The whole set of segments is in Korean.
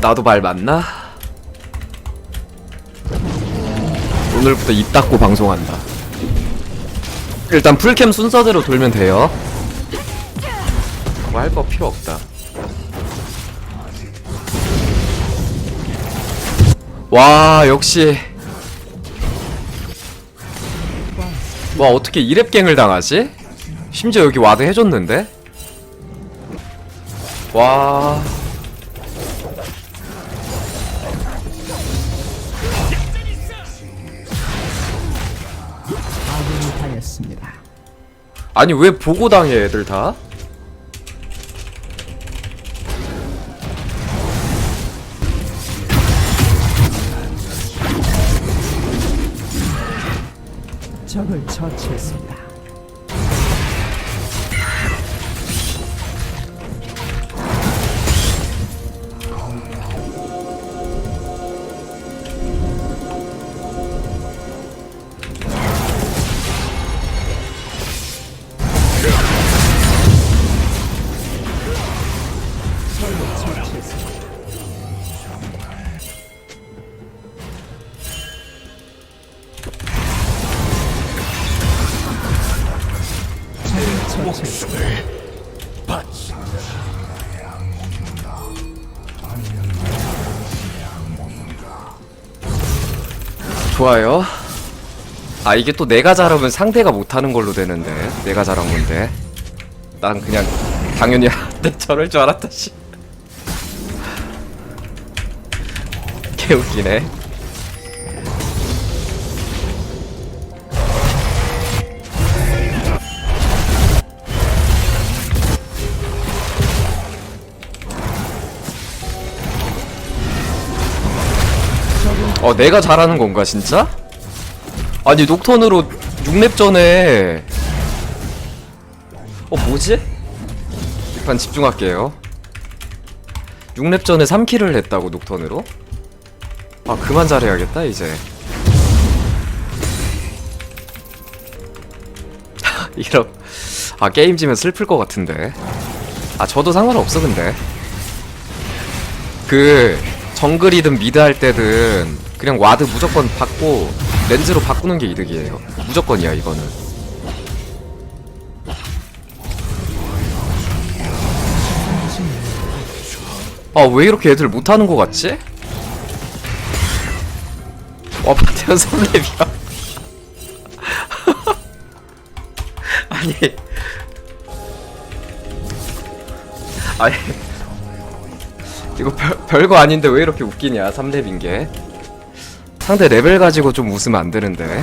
나도 말 맞나? 오늘부터 입 닫고 방송한다. 일단 풀캠 순서대로 돌면 돼요. 뭐할거 필요 없다. 와 역시 와 어떻게 이랩갱을 당하지? 심지어 여기 와드 해줬는데? 와 아니 왜 보고 당해 애들 다? 적을 처치했습니다. 좋아요. 아 이게 또 내가 잘하면 상대가 못하는 걸로 되는데 내가 잘한 건데 난 그냥 당연히 내 저럴 줄 알았다 씨. 개웃기네. 어 내가 잘하는 건가 진짜? 아니 녹턴으로 6렙 전에 어 뭐지? 일단 집중할게요 6렙 전에 3킬을 했다고 녹턴으로? 아 그만 잘해야겠다 이제 이런 아 게임 지면 슬플 것 같은데 아 저도 상관없어 근데 그 정글이든 미드 할 때든 그냥 와드 무조건 받고 렌즈로 바꾸는 게 이득이에요. 무조건이야 이거는. 아 왜 이렇게 애들 못하는 거 같지? 와 파테온 3렙이야 아니 아니 이거 별, 별거 아닌데 왜 이렇게 웃기냐 3렙인 게 상대 레벨 가지고 좀 웃으면 안 되는데.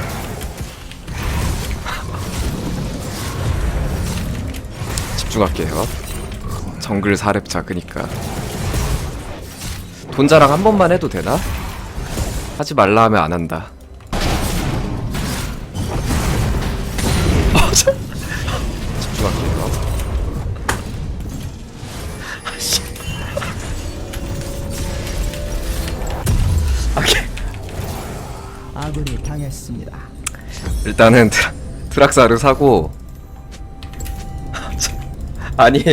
집중할게요. 정글 4렙차 그니까. 돈 자랑 한 번만 해도 되나? 하지 말라 하면 안 한다. 집중할게요 당했습니다. 일단은 트, 트락사를 사고 아니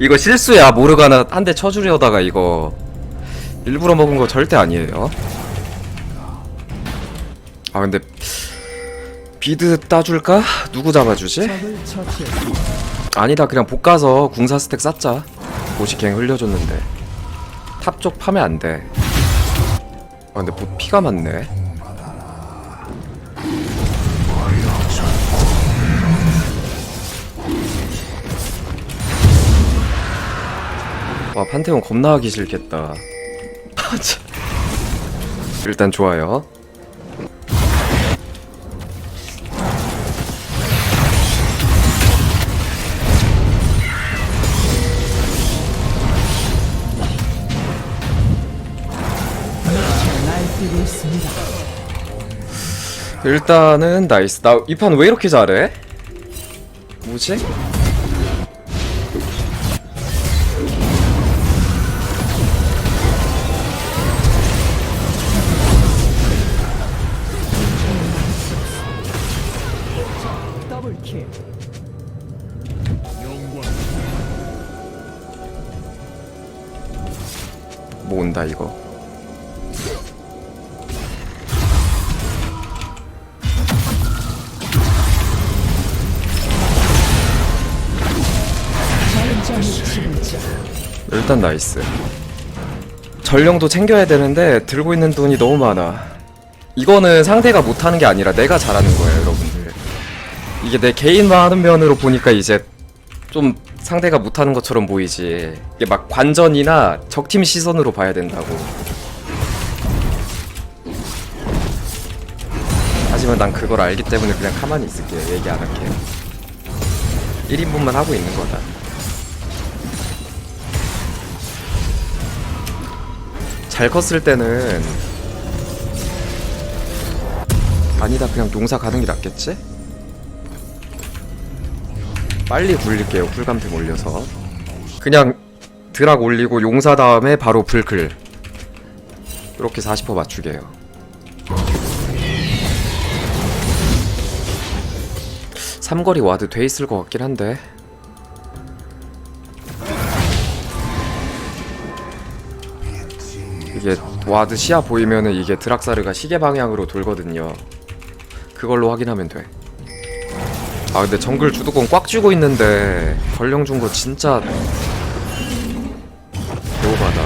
이거 실수야 모르가나 한 대 쳐주려다가 이거 일부러 먹은 거 절대 아니에요 아 근데 비드 따줄까? 누구 잡아주지? 적을 처치했습니다. 아니다 그냥 볶아서 궁사 스택 쌓자 보시갱 흘려줬는데 탑 쪽 파면 안돼 아 근데 보 피가 많네 와 판테온 겁나 하기 싫겠다 아, 참. 일단 좋아요. 일단은 나이스 나 이 판 왜 이렇게 잘해? 뭐지? 이거. 일단 나이스. 전령도 챙겨야 되는데 들고 있는 돈이 너무 많아. 이거는 상대가 못하는 게 아니라 내가 잘하는 거예요 여러분들. 이게 내 개인만 하는 면으로 보니까 이제 좀 상대가 못하는 것처럼 보이지. 이게 막 관전이나 적팀 시선으로 봐야 된다고. 하지만 난 그걸 알기 때문에 그냥 가만히 있을게요 얘기 안 할게요 1인분만 하고 있는 거다. 잘 컸을 때는 아니다. 그냥 용사 가는 게 낫겠지? 빨리 굴릴게요. 쿨감템 올려서. 그냥 드락 올리고 용사 다음에 바로 불클. 이렇게 40% 맞추게요. 삼거리 와드 돼 있을 것 같긴 한데. 이게 와드 시야 보이면은 이게 드락사르가 시계 방향으로 돌거든요. 그걸로 확인하면 돼. 아 근데 정글 주도권 꽉 쥐고 있는데 전령 준 거 진짜 배고파다.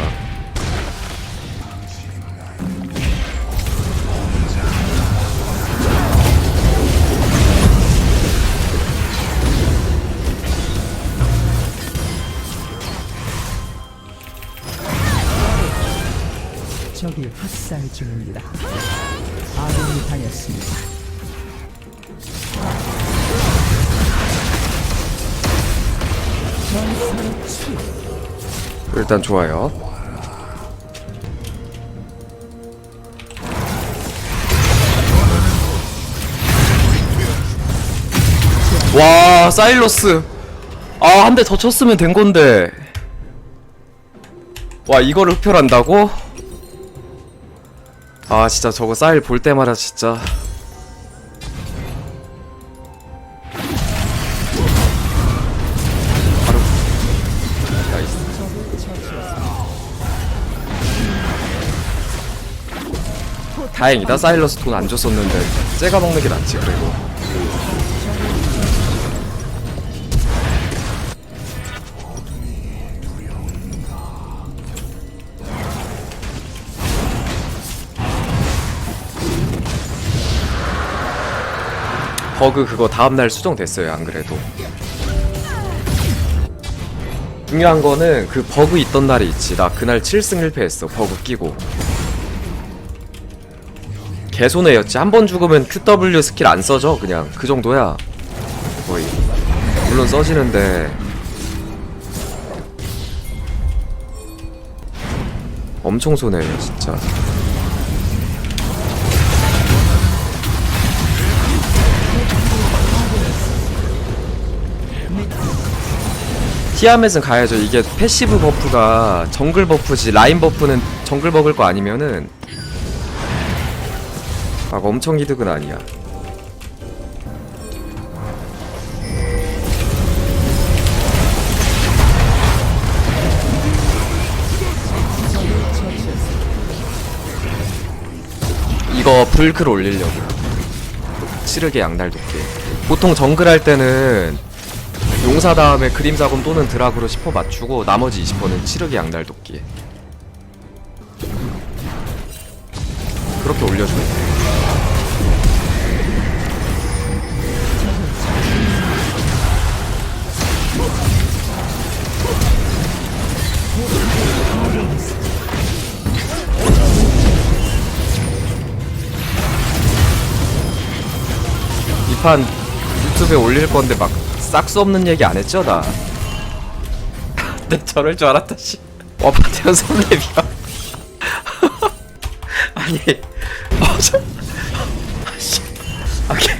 적이 학살 중입니다. 아군이 당했습니다. 일단 좋아요. 와 사일러스 아 한 대 더 쳤으면 된 건데 와 이거를 흡혈한다고? 아 진짜 저거 사일 볼 때마다 진짜 다행이다. 사일러스 돈 안 줬었는데 쟤가 먹는 게 낫지 그래도 버그 그거 다음날 수정됐어요 안 그래도. 중요한 거는 그 버그 있던 날이 있지. 나 그날 7승 1패 했어 버그 끼고 개손해였지. 한 번 죽으면 QW 스킬 안 써져 그냥. 그 정도야. 거의. 물론 써지는데. 엄청 손해요 진짜. 티아멧은 가야죠. 이게 패시브 버프가 정글 버프지 라인 버프는 정글 먹을 거 아니면은 막 엄청 이득은 아니야. 이거 불클 올리려고. 치르게 양날 돕게 보통 정글 할 때는 용사 다음에 그림사검 또는 드락으로 10% 맞추고 나머지 20%는 치르게 양날 돕기 그렇게 올려주면 돼 이판 유튜브에 올릴 건데 막 싹수 없는 얘기 안 했죠 나? 내 저럴 줄 알았다 씨. 와 파테온 3렙이야 아니 어, 저... 아, 씨. 오케이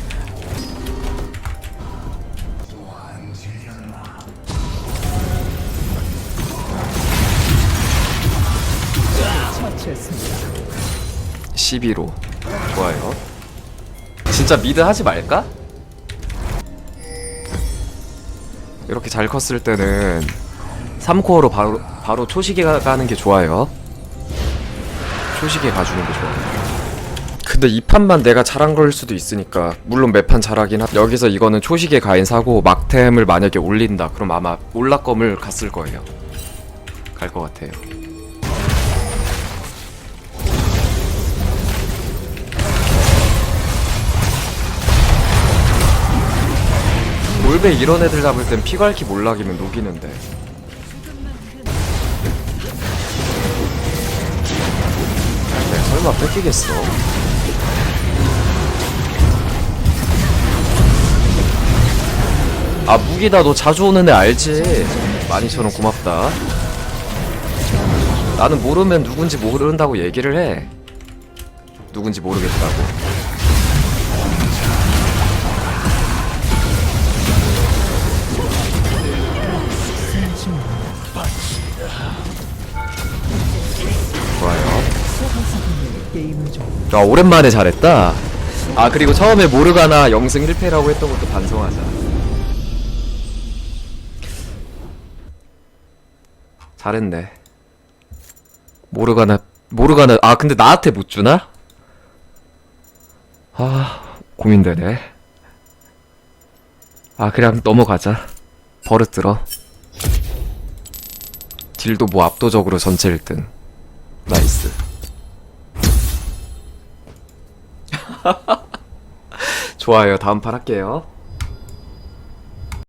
처치했습니다. 11호 좋아요 진짜 미드 하지 말까? 이렇게 잘 컸을 때는 3코어로 바로 바로 초시계 가- 가는 게 좋아요 초식에 가주는 게 좋아요. 근데 이 판만 내가 잘한 걸 수도 있으니까 물론 매판 잘하긴 하 여기서 이거는 초식에 가인 사고 막템을 만약에 올린다 그럼 아마 올라검을 갔을 거예요 갈 것 같아요 몰베 이런 애들 잡을 땐 피갈키 몰락이면 녹이는데. 내가 설마 뺏기겠어. 아 무기다. 너 자주 오는 애 알지? 12,000원 고맙다. 나는 모르면 누군지 모른다고 얘기를 해. 누군지 모르겠다고 아 오랜만에 잘했다? 아 그리고 처음에 모르가나 0승 1패라고 했던 것도 반성하자. 잘했네. 모르가나 모르가나 아 근데 나한테 못 주나? 아 고민되네. 아 그냥 넘어가자. 버릇 들어. 딜도 뭐 압도적으로 전체 1등. 나이스 좋아요. 다음 판 할게요